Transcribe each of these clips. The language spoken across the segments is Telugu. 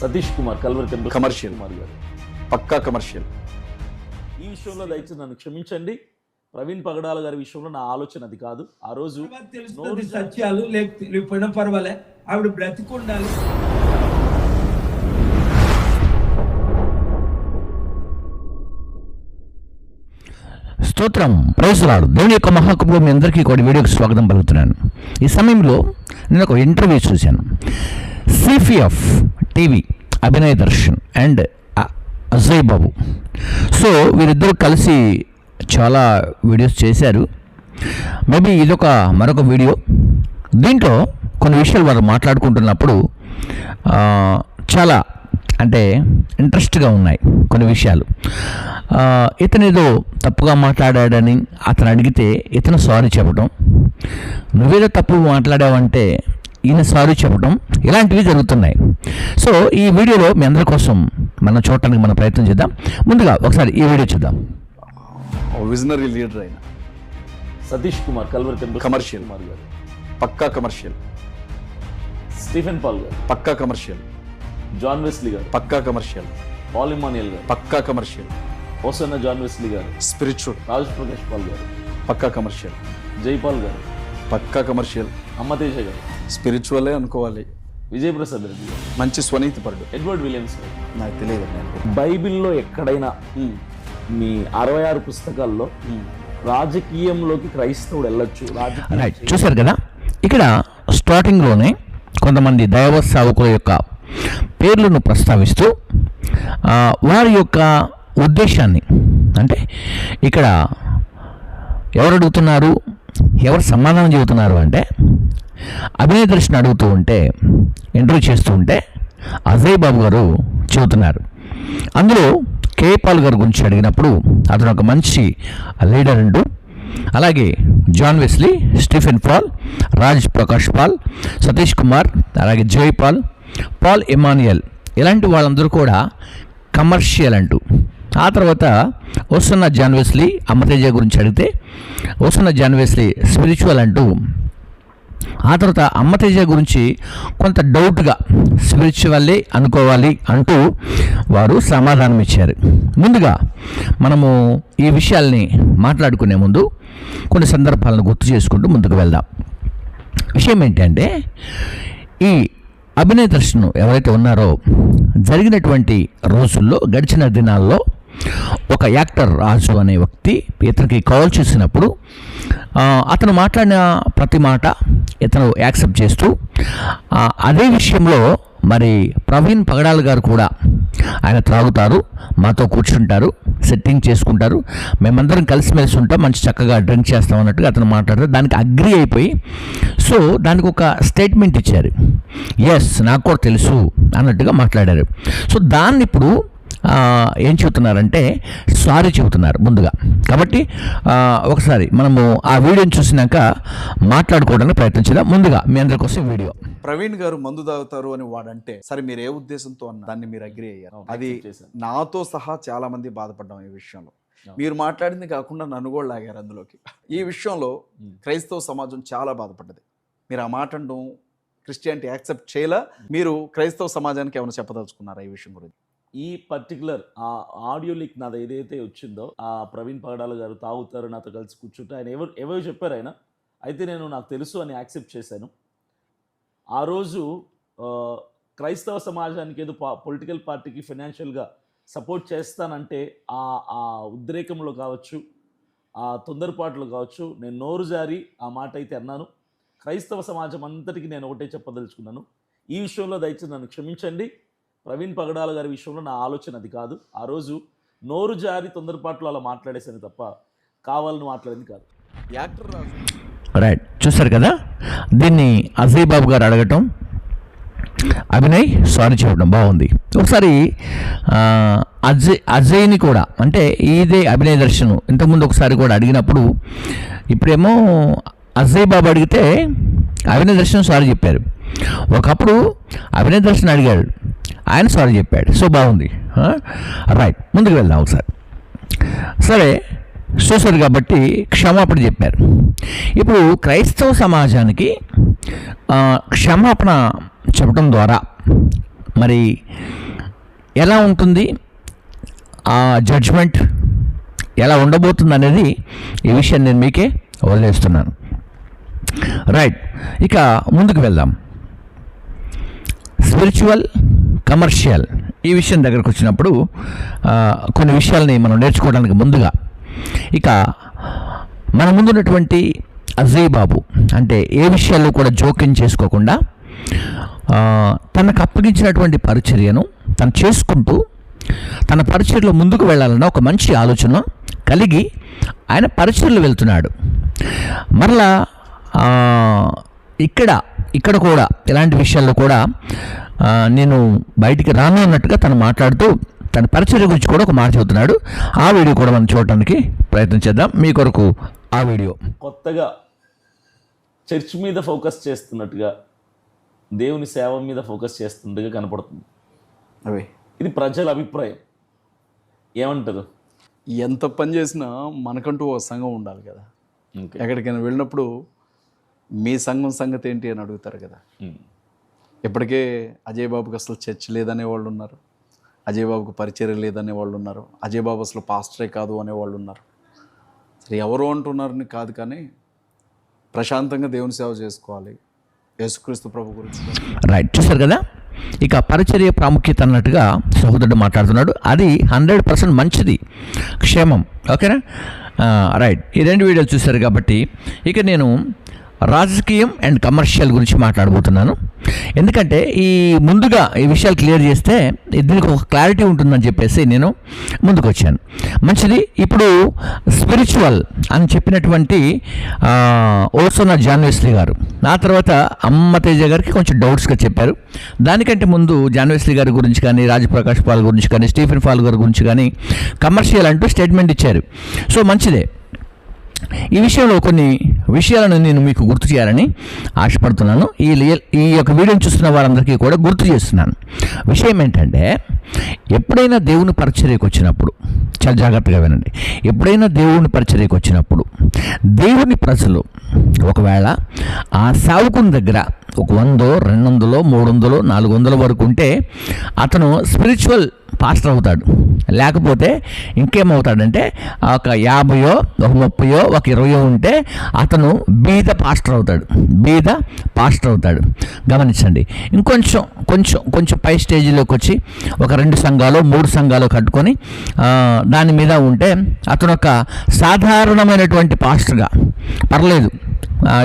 Satish Kumar Calvary temple Commercial. Kumar గారు. పక్కా కమర్షియల్ ఈ విషయంలో దయచేసి నన్ను క్షమించండి. ప్రవీణ్ పగడాల గారి విషయంలో నా ఆలోచన అది కాదు. ఆ రోజు సత్యాలు లేకపోయినా పర్వాలే. ఆవిడ బ్రతికుండాలి స్తోత్రం. ప్రైజ్లాడు దేవుని యొక్క మహాకుపులో మీ అందరికీ కూడా వీడియోకి స్వాగతం పలుకుతున్నాను. ఈ సమయంలో నేను ఒక ఇంటర్వ్యూ చూశాను. CPF TV Abhinaya Darshan and Ajay Babu. So వీరిద్దరూ కలిసి చాలా వీడియోస్ చేశారు. మేబీ ఇదొక మరొక వీడియో. దీంట్లో కొన్ని విషయాలు వారు మాట్లాడుకుంటున్నప్పుడు చాలా అంటే ఇంట్రెస్ట్గా ఉన్నాయి కొన్ని విషయాలు. ఇతనేదో ఏదో తప్పుగా మాట్లాడాడని అతను అడిగితే ఇతను సారీ చెప్పడం నువ్వేదో తప్పు మాట్లాడావంటే ఈయన సారీ చెప్పడం ఇలాంటివి జరుగుతున్నాయి. సో ఈ వీడియోలో మీ అందరి కోసం మనం చూడటానికి మనం ప్రయత్నం చేద్దాం. ముందుగా ఒకసారి ఈ వీడియో చూద్దాం. విజనరీ లీడర్ అయిన సతీష్ కుమార్ కల్వరి Commercial. కుమార్ గారు. పక్కా కమర్షియల్. స్టీఫెన్ పాల్ గారు. పక్కా కమర్షియల్. జాన్ వెస్లీ గారు. పక్కా కమర్షియల్. పాల్ ఇమానియల్ గారు. పక్కా కమర్షియల్. హోసన్న జాన్ వెస్లీ గారు. స్పిరిచువల్. రాజ్ ప్రకాష్ పాల్ గారు. పక్కా కమర్షియల్. జైపాల్ గారు. పక్కా కమర్షియల్. అమ్మతేజ గారు. స్పిరిచువలే అనుకోవాలి. విజయప్రసాద్ రెడ్డి. గారు మంచి స్వనీతి పరుడు ఎడ్వర్డ్ విలియమ్స్ నాకు తెలియదు బైబిల్లో ఎక్కడైనా మీ అరవై ఆరు పుస్తకాల్లో రాజకీయంలోకి క్రైస్తవుడు వెళ్ళొచ్చు. రైట్ రాజకీయం చూశారు కదా? ఇక్కడ స్టార్టింగ్లోనే కొంతమంది దైవ సేవకుల యొక్క పేర్లను ప్రస్తావిస్తూ ఆ, వారి యొక్క ఉద్దేశాన్ని అంటే ఇక్కడ ఎవరు అడుగుతున్నారు ఎవరు సమాధానం చెబుతున్నారు అంటే అభినయ దర్శన్ అడుగుతూ ఉంటే ఇంటర్వ్యూ చేస్తూ ఉంటే అజయ్ బాబు గారు చెబుతున్నారు. అందులో కే పాల్ గారి గురించి అడిగినప్పుడు అతను ఒక మంచి లీడర్ అంటూ అలాగే John Wesley Stephen Paul Raj Prakash Paul Satish Kumar అలాగే జోయ్ పాల్ పాల్ ఎమానియల్ ఇలాంటి వాళ్ళందరూ కూడా కమర్షియల్ అంటూ. ఆ తర్వాత వస్తున్న జాన్ వెస్లీ అమ్మతేజ గురించి అడిగితే వస్తున్న జాన్ వెస్లీ స్పిరిచువల్ అంటూ ఆ తర్వాత అమ్మతేజ గురించి కొంత డౌట్గా స్పిరిచువల్లే అనుకోవాలి అంటూ వారు సమాధానం ఇచ్చారు ముందుగా మనము ఈ విషయాల్ని మాట్లాడుకునే ముందు కొన్ని సందర్భాలను గుర్తు చేసుకుంటూ ముందుకు వెళ్దాం. విషయం ఏంటంటే ఈ అభినయ దర్శనం ఎవరైతే ఉన్నారో జరిగినటువంటి రోజుల్లో గడిచిన దినాల్లో ఒక యాక్టర్ రాజు అనే వ్యక్తి ఇతనికి కాల్ చేసినప్పుడు అతను మాట్లాడిన ప్రతి మాట ఇతను యాక్సెప్ట్ చేస్తూ అదే విషయంలో మరి ప్రవీణ్ పగడాల్ గారు కూడా ఆయన త్రాగుతారు మాతో కూర్చుంటారు సెట్టింగ్ చేసుకుంటారు మేమందరం కలిసిమెలిసి ఉంటాం మంచి చక్కగా డ్రింక్ చేస్తాం అన్నట్టుగా అతను మాట్లాడతారు. దానికి అగ్రి అయిపోయి సో దానికి ఒక స్టేట్మెంట్ ఇచ్చారు. ఎస్ నాకు కూడా తెలుసు అన్నట్టుగా మాట్లాడారు. సో దాన్ని ఇప్పుడు ఏం చెబుతున్నారంటే సారీ చెబుతున్నారు ముందుగా. కాబట్టి ఆ, ఒకసారి మనము ఆ వీడియోని చూసినాక మాట్లాడుకోవడానికి ప్రయత్నించుదాం ముందుగా మీ అందరి కోసం వీడియో. ప్రవీణ్ గారు మందు తాగుతారు అని వాడంటే సరే మీరు ఏ ఉద్దేశంతో అన్న దాన్ని మీరు అగ్రి అయ్యారు? అది. నాతో సహా చాలా మంది బాధపడ్డాం ఈ విషయంలో. మీరు మాట్లాడింది కాకుండా నన్ను కూడా లాగారు అందులోకి. ఈ విషయంలో క్రైస్తవ సమాజం చాలా బాధపడ్డది. మీరు ఆ మాట క్రిస్టియానిటీ యాక్సెప్ట్ చేయలా? మీరు క్రైస్తవ సమాజానికి ఏమైనా చెప్పదలుచుకున్నారా ఈ విషయం గురించి? ఈ పర్టికులర్ ఆ ఆడియో లీక్ నాది ఏదైతే వచ్చిందో ఆ ప్రవీణ్ పగడాల గారు తాగుతారు నాతో కలిసి కూర్చుంటే ఆయన ఎవరు ఎవరు చెప్పారు ఆయన? అయితే నేను నాకు తెలుసు అని యాక్సెప్ట్ చేశాను. ఆ రోజు క్రైస్తవ సమాజానికి ఏదో పొలిటికల్ పార్టీకి ఫైనాన్షియల్గా సపోర్ట్ చేస్తానంటే ఆ ఆ ఉద్రేకంలో కావచ్చు ఆ తొందరపాట్లు కావచ్చు నేను నోరు జారి ఆ మాట అయితే అన్నాను. క్రైస్తవ సమాజం అంతటికి నేను ఒకటే చెప్పదలుచుకున్నాను. ఈ విషయంలో దయచేసి నన్ను క్షమించండి. ప్రవీణ్ పగడాల గారి విషయంలో నా ఆలోచన అది కాదు. ఆ రోజు నోరు జారి తొందరపాట్లు అలా మాట్లాడేసాను తప్ప కావాలని మాట్లాడింది కాదు. యాక్టర్ రాజు. రైట్ చూస్తారు కదా? దీన్ని అజయ్ బాబు గారు అడగటం అభినయ్ సారీ చెప్పడం బాగుంది. ఒకసారి అజయ్ అజయ్ని కూడా అంటే ఇదే అభినయ్ దర్శన్ ఇంతకుముందు ఒకసారి కూడా అడిగినప్పుడు ఇప్పుడేమో అజయ్ బాబు అడిగితే అభినయ్ దర్శన్ సారీ చెప్పారు. ఒకప్పుడు అభినయ దర్శన్ అడిగాడు. ఆయన సారీ చెప్పాడు. సో బాగుంది. రైట్ ముందుకు వెళ్దాం ఒకసారి. సరే చూశారు కాబట్టి క్షమాపణ చెప్పారు. ఇప్పుడు క్రైస్తవ సమాజానికి క్షమాపణ చెప్పడం ద్వారా మరి ఎలా ఉంటుంది? ఆ జడ్జ్మెంట్ ఎలా ఉండబోతుంది అనేది ఈ విషయాన్ని నేను మీకే వదిలేస్తున్నాను. రైట్ ఇక ముందుకు వెళ్దాం. స్పిరిచువల్ కమర్షియల్ ఈ విషయం దగ్గరకు వచ్చినప్పుడు కొన్ని విషయాల్ని మనం నేర్చుకోవడానికి ముందుగా ఇక మన ముందున్నటువంటి అజయ్ బాబు అంటే ఏ విషయాల్లో కూడా జోక్యం చేసుకోకుండా తనకు అప్పగించినటువంటి పరిచర్యను తను చేసుకుంటూ తన పరిచర్లో ముందుకు వెళ్ళాలన్న ఒక మంచి ఆలోచన కలిగి ఆయన పరిచర్లు వెళ్తున్నాడు. మరలా ఇక్కడ ఇక్కడ కూడా ఇలాంటి విషయాల్లో కూడా నేను బయటికి రాను అన్నట్టుగా తను మాట్లాడుతూ తన పరిచర్య గురించి కూడా ఒక మాట చెబుతున్నాడు. ఆ వీడియో కూడా మనం చూడటానికి ప్రయత్నం చేద్దాం. మీ కొరకు ఆ వీడియో. కొత్తగా చర్చ్ మీద ఫోకస్ చేస్తున్నట్టుగా దేవుని సేవ మీద ఫోకస్ చేస్తున్నట్టుగా కనపడుతుంది. అవి. ఇది ప్రజల అభిప్రాయం. ఏమంటారు? ఎంత పని చేసినా మనకంటూ ఒక సంఘం ఉండాలి కదా. ఎక్కడికైనా వెళ్ళినప్పుడు మీ సంఘం సంగతి ఏంటి అని అడుగుతారు కదా. ఇప్పటికే అజయ్ బాబుకి అసలు చర్చ్ లేదనే వాళ్ళు ఉన్నారు. అజయ్ బాబుకు పరిచయం లేదనే వాళ్ళు ఉన్నారు. అజయ్ బాబు అసలు పాస్టరే కాదు అనే వాళ్ళు ఉన్నారు. సరే ఎవరు అంటున్నారని కాదు కానీ ప్రశాంతంగా దేవుని సేవ చేసుకోవాలి. యేసుక్రీస్తు ప్రభు గురించి రైట్ చూసారు కదా? ఇక పరిచర్య ప్రాముఖ్యత అన్నట్టుగా సహోదరుడు మాట్లాడుతున్నాడు. అది హండ్రెడ్ పర్సెంట్ మంచిది. క్షేమం. ఓకేనా? రైట్ ఈ రెండు వీడియోలు చూశారు కాబట్టి ఇక నేను రాజకీయం అండ్ కమర్షియల్ గురించి మాట్లాడబోతున్నాను. ఎందుకంటే ఈ ముందుగా ఈ విషయాలు క్లియర్ చేస్తే దీనికి ఒక క్లారిటీ ఉంటుందని చెప్పేసి నేను ముందుకు వచ్చాను మంచిది ఇప్పుడు స్పిరిచువల్ అని చెప్పినటువంటి ఆ, ఓసోనా జాన్వేస్లీ గారు. ఆ తర్వాత అమ్మ తేజ గారికి కొంచెం డౌట్స్గా చెప్పారు. దానికంటే ముందు జాన్వేస్లీ గారి గురించి కానీ రాజప్రకాష్ పాల్ గురించి కానీ స్టీఫెన్ పాల్ గారి గురించి కానీ కమర్షియల్ అంటూ స్టేట్మెంట్ ఇచ్చారు. సో మంచిదే. ఈ విషయంలో కొన్ని విషయాలను నేను మీకు గుర్తు చేయాలని ఆశపడుతున్నాను. ఈ ఈ యొక్క వీడియోని చూస్తున్న వారందరికీ కూడా గుర్తు చేస్తున్నాను. విషయం ఏంటంటే ఎప్పుడైనా దేవుని పరిచర్యకు వచ్చినప్పుడు చాలా జాగ్రత్తగా వినండి. ఎప్పుడైనా దేవుని పరిచర్యకు వచ్చినప్పుడు దేవుని ప్రజలు ఒకవేళ ఆ సావుకుని దగ్గర ఒక వందో రెండు వందలో మూడు వందలో నాలుగు వందల వరకు ఉంటే అతను స్పిరిచువల్ పాస్టర్ అవుతాడు. లేకపోతే ఇంకేమవుతాడంటే ఒక యాభయో ఒక ముప్పయో ఒక ఇరవయో ఉంటే అతను బీద పాస్టర్ అవుతాడు. బీద పాస్టర్ అవుతాడు. గమనించండి. ఇంకొంచెం కొంచెం కొంచెం పై స్టేజీలోకి వచ్చి ఒక రెండు సంఘాలు మూడు సంఘాలు కట్టుకొని దాని మీద ఉంటే అతను ఒక సాధారణమైనటువంటి పాస్టర్గా. పర్లేదు.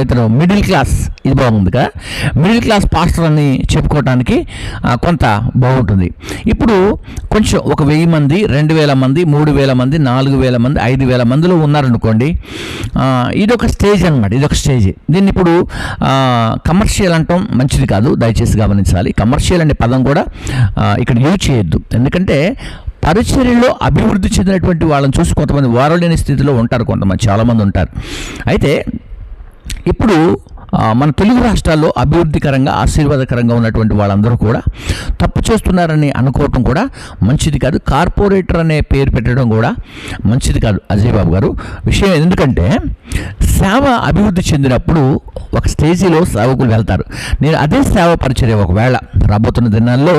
ఇతను మిడిల్ క్లాస్ ఇది బాగుంది కదా మిడిల్ క్లాస్ పాస్టర్ అని చెప్పుకోవటానికి కొంత బాగుంటుంది. ఇప్పుడు కొంచెం ఒక వెయ్యి మంది రెండు వేల మంది మూడు వేల మంది నాలుగు వేల మంది ఐదు వేల మందిలో ఉన్నారనుకోండి ఇది ఒక స్టేజ్ అనమాట ఇది ఒక స్టేజ్ దీన్ని ఇప్పుడు కమర్షియల్ అంటాం మంచిది కాదు దయచేసి గమనించాలి. కమర్షియల్ అనే పదం కూడా ఇక్కడ యూజ్ చేయొద్దు. ఎందుకంటే పరిచర్యలో అభివృద్ధి చెందినటువంటి వాళ్ళని చూసి కొంతమంది వారలేని స్థితిలో ఉంటారు కొంతమంది చాలామంది ఉంటారు. అయితే ఇప్పుడు మన తెలుగు రాష్ట్రాల్లో అభివృద్ధికరంగా ఆశీర్వాదకరంగా ఉన్నటువంటి వాళ్ళందరూ కూడా తప్పు చేస్తున్నారని అనుకోవటం కూడా మంచిది కాదు. కార్పొరేటర్ అనే పేరు పెట్టడం కూడా మంచిది కాదు అజయ్ బాబు గారు. విషయం ఎందుకంటే సేవ అభివృద్ధి చెందినప్పుడు ఒక స్టేజీలో సేవకులు వెళ్తారు. నేను అదే సేవ పరిచర్య ఒకవేళ రాబోతున్న దినాల్లో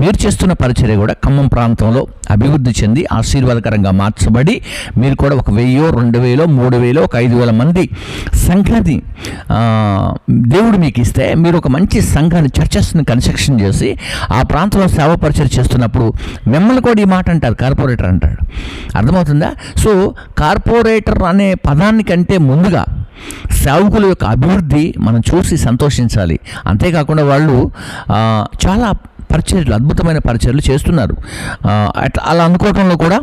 మీరు చేస్తున్న పరిచర్య కూడా ఖమ్మం ప్రాంతంలో అభివృద్ధి చెంది ఆశీర్వాదకరంగా మార్చబడి మీరు కూడా ఒక వెయ్యో రెండు వేలో మూడు వేలో ఒక ఐదు వేల మంది సంక్రాంతి దేవుడు మీకు ఇస్తే మీరు ఒక మంచి సంఘాన్ని చర్చస్ని కన్స్ట్రక్షన్ చేసి ఆ ప్రాంతంలో సేవ పరిచయం చేస్తున్నప్పుడు మిమ్మల్ని కూడా ఈ మాట అంటారు కార్పొరేటర్ అంటాడు. అర్థమవుతుందా? సో కార్పొరేటర్ అనే పదాన్ని కంటే ముందుగా సేవకుల యొక్క అభివృద్ధి మనం చూసి సంతోషించాలి. అంతేకాకుండా వాళ్ళు చాలా పరిచర్లు అద్భుతమైన పరిచర్లు చేస్తున్నారు. అట్లా అలా అనుకోవటంలో కూడా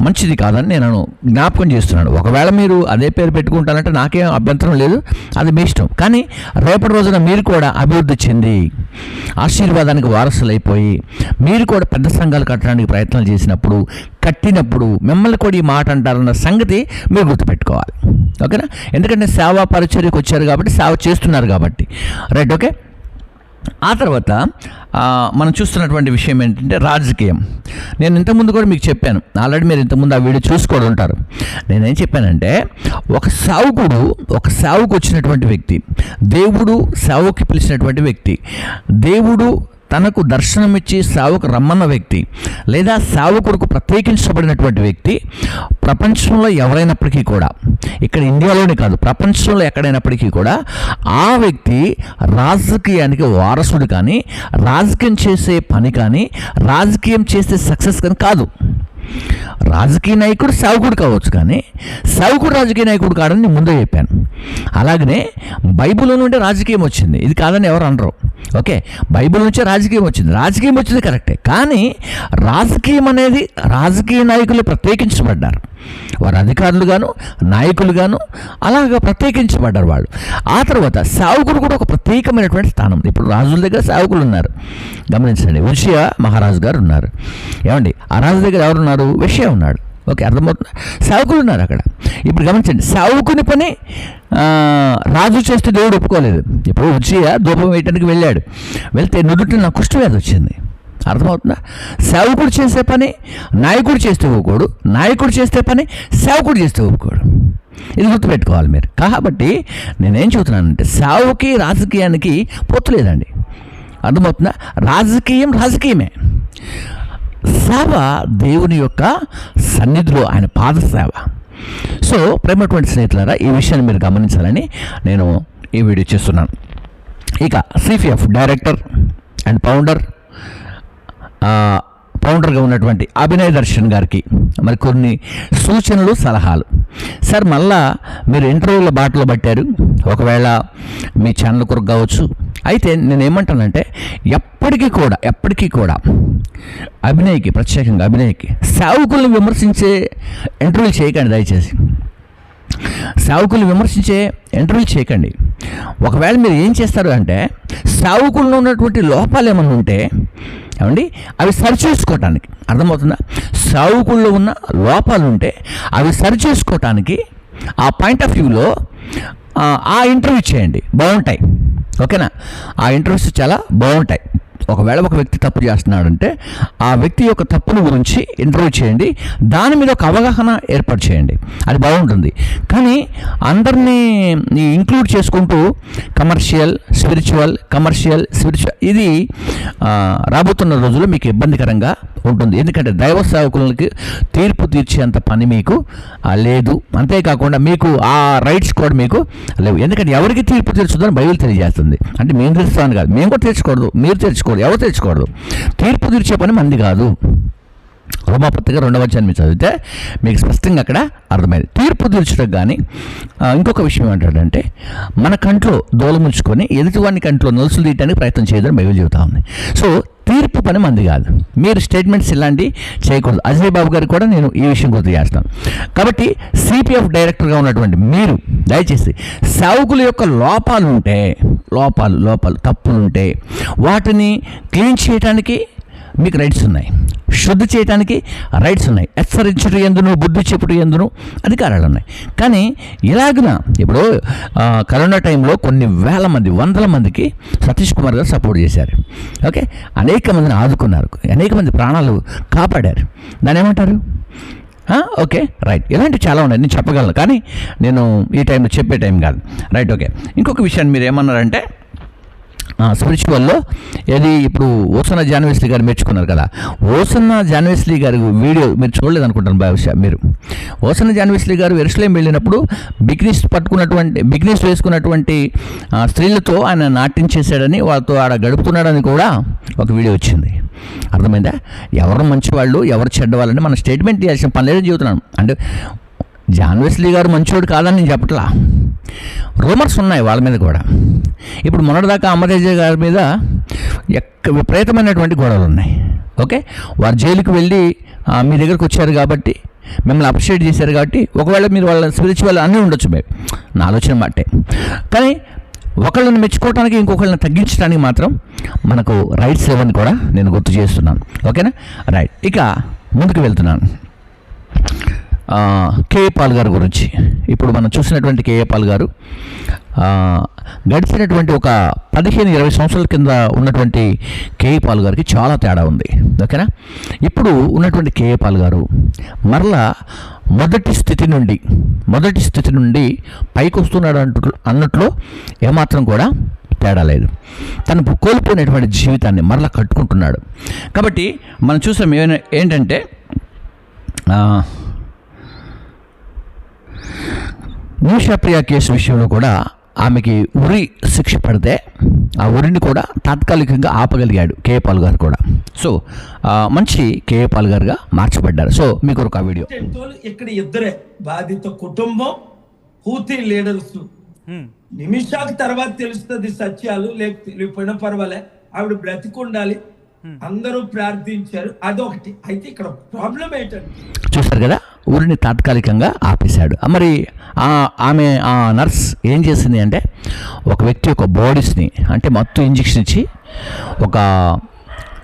మంచిది కాదని నేను జ్ఞాపకం చేస్తున్నాను. ఒకవేళ మీరు అదే పేరు పెట్టుకుంటానంటే నాకేం అభ్యంతరం లేదు. అది మీ ఇష్టం. కానీ రేపటి రోజున మీరు కూడా అభివృద్ధి చెంది ఆశీర్వాదానికి వారసులైపోయి మీరు కూడా పెద్ద సంఘాలు కట్టడానికి ప్రయత్నాలు చేసినప్పుడు కట్టినప్పుడు మిమ్మల్ని కూడా ఈ మాట అంటారన్న సంగతి మీరు గుర్తుపెట్టుకోవాలి. ఓకేనా? ఎందుకంటే సేవా పరిచర్యకు వచ్చారు కాబట్టి సేవ చేస్తున్నారు కాబట్టి. Right okay? ఆ తర్వాత మనం చూస్తున్నటువంటి విషయం ఏంటంటే రాజకీయం. నేను ఇంతకుముందు కూడా మీకు చెప్పాను. ఆల్రెడీ మీరు ఇంతకుముందు ఆ వీడియో చూసుకోవడం ఉంటారు. నేనేం చెప్పానంటే ఒక సావుకుడు ఒక సావుకు వచ్చినటువంటి వ్యక్తి దేవుడు సావుకి పిలిచినటువంటి వ్యక్తి దేవుడు తనకు దర్శనమిచ్చి సావుకు రమ్మన్న వ్యక్తి లేదా సావుకుడుకు ప్రత్యేకించబడినటువంటి వ్యక్తి ప్రపంచంలో ఎవరైనప్పటికీ కూడా ఇక్కడ ఇండియాలోనే కాదు ప్రపంచంలో ఎక్కడైనప్పటికీ కూడా ఆ వ్యక్తి రాజకీయానికి వారసుడు కానీ రాజకీయం చేసే పని కానీ రాజకీయం చేసే సక్సెస్ కానీ కాదు. రాజకీయ నాయకుడు సావుకుడు కావచ్చు కానీ సావుకుడు రాజకీయ నాయకుడు కాడని నేను ముందే చెప్పాను. అలాగనే బైబిల్ నుండి రాజకీయం వచ్చింది. ఇది కాదని ఎవరు అనరు. ఓకే? బైబిల్ నుంచే రాజకీయం వచ్చింది. రాజకీయం వచ్చింది కరెక్టే. కానీ రాజకీయం అనేది రాజకీయ నాయకులు ప్రత్యేకించబడ్డారు. వారు అధికారులు గాను నాయకులు గాను అలాగా ప్రత్యేకించబడ్డారు వాళ్ళు. ఆ తర్వాత సావుకుడు కూడా ఒక ప్రత్యేకమైనటువంటి స్థానం. ఇప్పుడు రాజుల దగ్గర సావుకులు ఉన్నారు. గమనించండి. ఉషియా మహారాజు గారు ఉన్నారు. ఏమండి? ఆ రాజు దగ్గర ఎవరున్నారు? మనిషే ఉన్నాడు. ఓకే అర్థమవుతుంది? సేవకులు ఉన్నారు అక్కడ. ఇప్పుడు గమనించండి సేవకుని పని రాజు చేస్తే దేవుడు ఒప్పుకోలేదు. ఇప్పుడు విషయ ధూపం వేయటానికి వెళ్ళాడు. వెళ్తే నుదుటి నాకు కుష్ఠవ్యాధి వచ్చింది. అర్థమవుతుందా? సేవకుడు చేసే పని నాయకుడు చేస్తే ఒప్పుకోడు. నాయకుడు చేస్తే పని సేవకుడు చేస్తే ఒప్పుకోడు. ఇది గుర్తుపెట్టుకోవాలి మీరు. కాబట్టి నేనేం చెబుతున్నానంటే సేవకి రాజకీయానికి పొత్తు లేదండి. అర్థమవుతుందా? రాజకీయం రాజకీయమే. సేవ దేవుని యొక్క సన్నిధిలో ఆయన పాద సేవ. సో ప్రేమటువంటి స్నేహితులారా ఈ విషయాన్ని మీరు గమనించాలని నేను ఈ వీడియో చేస్తున్నాను. ఇక సిపిఎఫ్ డైరెక్టర్ అండ్ ఫౌండర్ ఫౌండర్గా ఉన్నటువంటి అభినయ దర్శన్ గారికి మరి కొన్ని సూచనలు సలహాలు. సార్ మళ్ళా మీరు ఇంటర్వ్యూల బాటలో పట్టారు. ఒకవేళ మీ ఛానల్ కొరకు కావచ్చు. అయితే నేను ఏమంటానంటే ఎప్పటికీ కూడా ఎప్పటికీ కూడా అభినయకి ప్రత్యేకంగా అభినయకి సేవకుల్ని విమర్శించే ఇంటర్వ్యూలు చేయకండి దయచేసి. సావుకులు విమర్శించే ఇంటర్వ్యూ చేయకండి. ఒకవేళ మీరు ఏం చేస్తారు అంటే సావుకుల్లో ఉన్నటువంటి లోపాలు ఏమన్నా ఉంటే ఏమండి? అవి సరిచేసుకోవటానికి అర్థమవుతుందా? సావుకుల్లో ఉన్న లోపాలు ఉంటే అవి సరిచేసుకోవటానికి ఆ పాయింట్ ఆఫ్ వ్యూలో ఆ ఇంటర్వ్యూ చేయండి. బాగుంటాయి. ఓకేనా? ఆ ఇంటర్వ్యూస్ చాలా బాగుంటాయి. ఒకవేళ ఒక వ్యక్తి తప్పు చేస్తున్నాడంటే ఆ వ్యక్తి యొక్క తప్పుల గురించి ఇంటర్వ్యూ చేయండి. దాని మీద ఒక అవగాహన ఏర్పాటు చేయండి. అది బాగుంటుంది. కానీ అందరినీ ఇంక్లూడ్ చేసుకుంటూ కమర్షియల్ స్పిరిచువల్ కమర్షియల్ స్పిరిచువల్ ఇది రాబోతున్న రోజుల్లో మీకు ఇబ్బందికరంగా ఉంటుంది. ఎందుకంటే దైవ సేవకులకి తీర్పు తీర్చేంత పని మీకు లేదు. అంతేకాకుండా మీకు ఆ రైట్స్ కూడా మీకు లేవు. ఎందుకంటే ఎవరికి తీర్పు తీర్చుదని బైబిల్ తెలియజేస్తుంది. అంటే మేము తెలుస్తాను కాదు. మేము కూడా తీర్చకూడదు. మీరు తెచ్చుకోరు ఎవరు తెచ్చుకోడదు తీర్పు తీర్చే పని మంది కాదు. రోమాపత్రిక రెండవ అధ్యాయం మీరు చదివితే మీకు స్పష్టంగా అక్కడ అర్థమైంది. తీర్పు తీర్చడం కానీ ఇంకొక విషయం ఏంటంటే మన కంట్లో దోలముంచుకొని ఎదుటివాడిని కంట్లో నలుసులు తీయడానికి ప్రయత్నం చేయదని బైబిల్ చెబుతా ఉంది. సో తీర్పు పని మంది కాదు. మీరు స్టేట్మెంట్స్ ఇలాంటివి చేయకూడదు. అజయ్ బాబు గారికి కూడా నేను ఈ విషయం గుర్తు చేస్తాను. కాబట్టి సిపిఎఫ్ డైరెక్టర్గా ఉన్నటువంటి మీరు దయచేసి సావుకుల యొక్క లోపాలు ఉంటే లోపాలు లోపాలు తప్పులు ఉంటే వాటిని క్లీన్ చేయడానికి మీకు రైట్స్ ఉన్నాయి. శుద్ధి చేయడానికి రైట్స్ ఉన్నాయి. హెచ్చరించుట ఎందును బుద్ధి చెప్పుట ఎందును అధికారాలు ఉన్నాయి. కానీ ఇలాగున ఇప్పుడు కరోనా టైంలో కొన్ని వేల మంది వందల మందికి సతీష్ కుమార్ గారు సపోర్ట్ చేశారు. ఓకే? అనేక మందిని ఆదుకున్నారు. అనేక మంది ప్రాణాలు కాపాడారు. దాన్ని ఏమంటారు? ఓకే? రైట్ ఇలాంటివి చాలా ఉన్నాయి. నేను చెప్పగలను. కానీ నేను ఈ టైంలో చెప్పే టైం కాదు. Right okay. ఇంకొక విషయాన్ని మీరు ఏమన్నారంటే స్పిరిచువల్లో ఏది ఇప్పుడు ఓసన్న జాన్వేస్లీ గారు మెచ్చుకున్నారు కదా. ఓసన్న జాన్వేస్లీ గారి వీడియో మీరు చూడలేదు అనుకుంటాను బహుశా మీరు. ఓసన్న జాన్వేస్లీ గారు ఎరుసలేం వెళ్ళినప్పుడు బిగ్నీస్ పట్టుకున్నటువంటి బిగ్నీస్ వేసుకున్నటువంటి స్త్రీలతో ఆయన నాట్యం చేశాడని వాళ్ళతో ఆడ గడుపుతున్నాడని కూడా ఒక వీడియో వచ్చింది. అర్థమైందా? ఎవరు మంచివాళ్ళు ఎవరు చెడ్డవాళ్ళని మనం స్టేట్మెంట్ చేయాల్సిన పని లేదని చెబుతున్నాను అంటే జాన్ వెస్లీ గారు మంచివాడు కాదని నేను చెప్పట్లా. రూమర్స్ ఉన్నాయి వాళ్ళ మీద కూడా. ఇప్పుడు మొన్నటిదాకా అమరేజ గారి మీద ఎక్క విపరీతమైనటువంటి గొడవలు ఉన్నాయి. ఓకే? వారు జైలుకి వెళ్ళి మీ దగ్గరకు వచ్చారు కాబట్టి మిమ్మల్ని అప్రిషియేట్ చేశారు కాబట్టి ఒకవేళ మీరు వాళ్ళ స్పిరిచువల్ అన్నీ ఉండొచ్చు మేము నా ఆలోచన మాటే. కానీ ఒకళ్ళని మెచ్చుకోవడానికి ఇంకొకళ్ళని తగ్గించడానికి మాత్రం మనకు రైట్స్ లేవని కూడా నేను గుర్తు చేస్తున్నాను. ఓకేనా? రైట్. ఇక ముందుకు వెళ్తున్నాను. కేఏ పాల్ గారి గురించి. ఇప్పుడు మనం చూసినటువంటి కేఏ పాల్ గారు గడిచినటువంటి ఒక పదిహేను ఇరవై సంవత్సరాల కింద ఉన్నటువంటి కేఏ పాల్ గారికి చాలా తేడా ఉంది. ఓకేనా? ఇప్పుడు ఉన్నటువంటి కేఏ పాల్ గారు మరలా మొదటి స్థితి నుండి మొదటి స్థితి నుండి పైకి వస్తున్నాడు అంటు అన్నట్లో ఏమాత్రం కూడా తేడా లేదు. తను కోల్పోయినటువంటి జీవితాన్ని మరలా కట్టుకుంటున్నాడు. కాబట్టి మనం చూసాం ఏమైనా ఏంటంటే ఆ, నిమిషాప్రియ కేసు విషయంలో కూడా ఆమెకి ఉరి శిక్ష పడితే ఆ ఉరిని కూడా తాత్కాలికంగా ఆపగలిగాడు కేఏ పాల్ గారు కూడా. సో మంచి కేఏ పాల్ గారుగా మార్చబడ్డారు. సో మీకు ఒక వీడియో. ఇక్కడ ఇద్దరే. బాధిత కుటుంబం హూతీ లీడర్స్. నిమిషాల తర్వాత తెలుస్తుంది సత్యాలు లేకపోతే లేకపోయినా పర్వాలే. ఆవిడ బ్రతికుండాలి. అందరూ ప్రార్థించారు. అదొకటి. అయితే ఇక్కడ ప్రాబ్లం ఏంటంటే చూశారు కదా? ఊరిని తాత్కాలికంగా ఆపేశాడు. మరి ఆ ఆమె ఆ నర్స్ ఏం చేసింది అంటే ఒక వ్యక్తి యొక్క బాడీస్ని అంటే మత్తు ఇంజెక్షన్ ఇచ్చి ఒక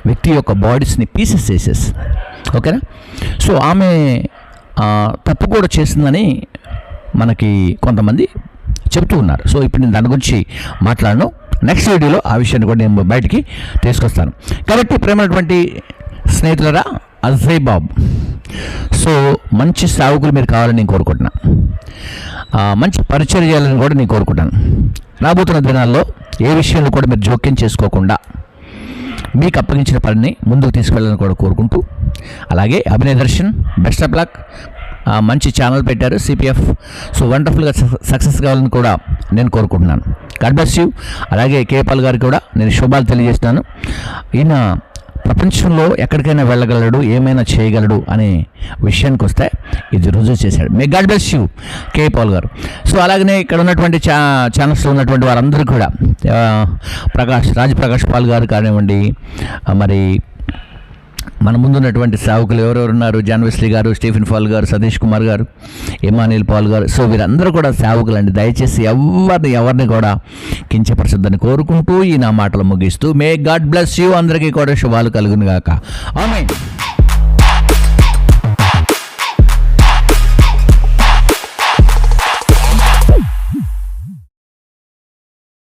వ్యక్తి యొక్క బాడీస్ని పీసెస్ చేసేసి ఓకేనా? సో ఆమె తప్పు కూడా చేసిందని మనకి కొంతమంది చెప్తూ ఉన్నారు. సో ఇప్పుడు నేను దాని గురించి మాట్లాడను. నెక్స్ట్ వీడియోలో ఆ విషయాన్ని కూడా నేను బయటికి తీసుకొస్తాను. కాబట్టి ప్రేమైనటువంటి స్నేహితులరా అజయ్ బాబ్. సో మంచి సేవకులు మీరు కావాలని నేను కోరుకుంటున్నా. మంచి పరిచయం చేయాలని కూడా నేను కోరుకుంటాను రాబోతున్న దినాల్లో ఏ విషయంలో కూడా మీరు జోక్యం చేసుకోకుండా మీకు అప్పగించిన పనిని ముందుకు తీసుకెళ్ళాలని కూడా కోరుకుంటూ అలాగే Abhinay Darshan best of luck మంచి ఛానల్ పెట్టారు సిపిఎఫ్ సో వండర్ఫుల్గా సక్సెస్ కావాలని కూడా నేను కోరుకుంటున్నాను. గాడ్ బ్లెస్ యూ అలాగే కేపాల్ గారికి కూడా నేను శుభాలు తెలియజేస్తున్నాను. ఈయన ప్రపంచంలో ఎక్కడికైనా వెళ్ళగలడు ఏమైనా చేయగలడు అనే విషయానికి వస్తే ఇది రుజువు చేశాడు. May God bless you K Paul గారు. సో అలాగనే ఇక్కడ ఉన్నటువంటి చా ఛానల్స్లో ఉన్నటువంటి వారందరూ కూడా ప్రకాష్ రాజ్ ప్రకాష్ పాల్ గారు కానివ్వండి మరి మన ముందున్నటువంటి సేవకులు ఎవరెవరు ఉన్నారు జాన్వెస్లీ గారు స్టీఫెన్ పాల్ గారు సతీష్ కుమార్ గారు ఇమానిల్ పాల్ గారు. సో వీరందరూ కూడా సేవకులు అండి దయచేసి ఎవరిని ఎవరిని కూడా కించపరచొద్దని కోరుకుంటూ ఈ నా మాటలు ముగిస్తూ మే గాడ్ బ్లెస్ యూ. అందరికీ కూడా శుభాలు కలుగును గాక ఆమె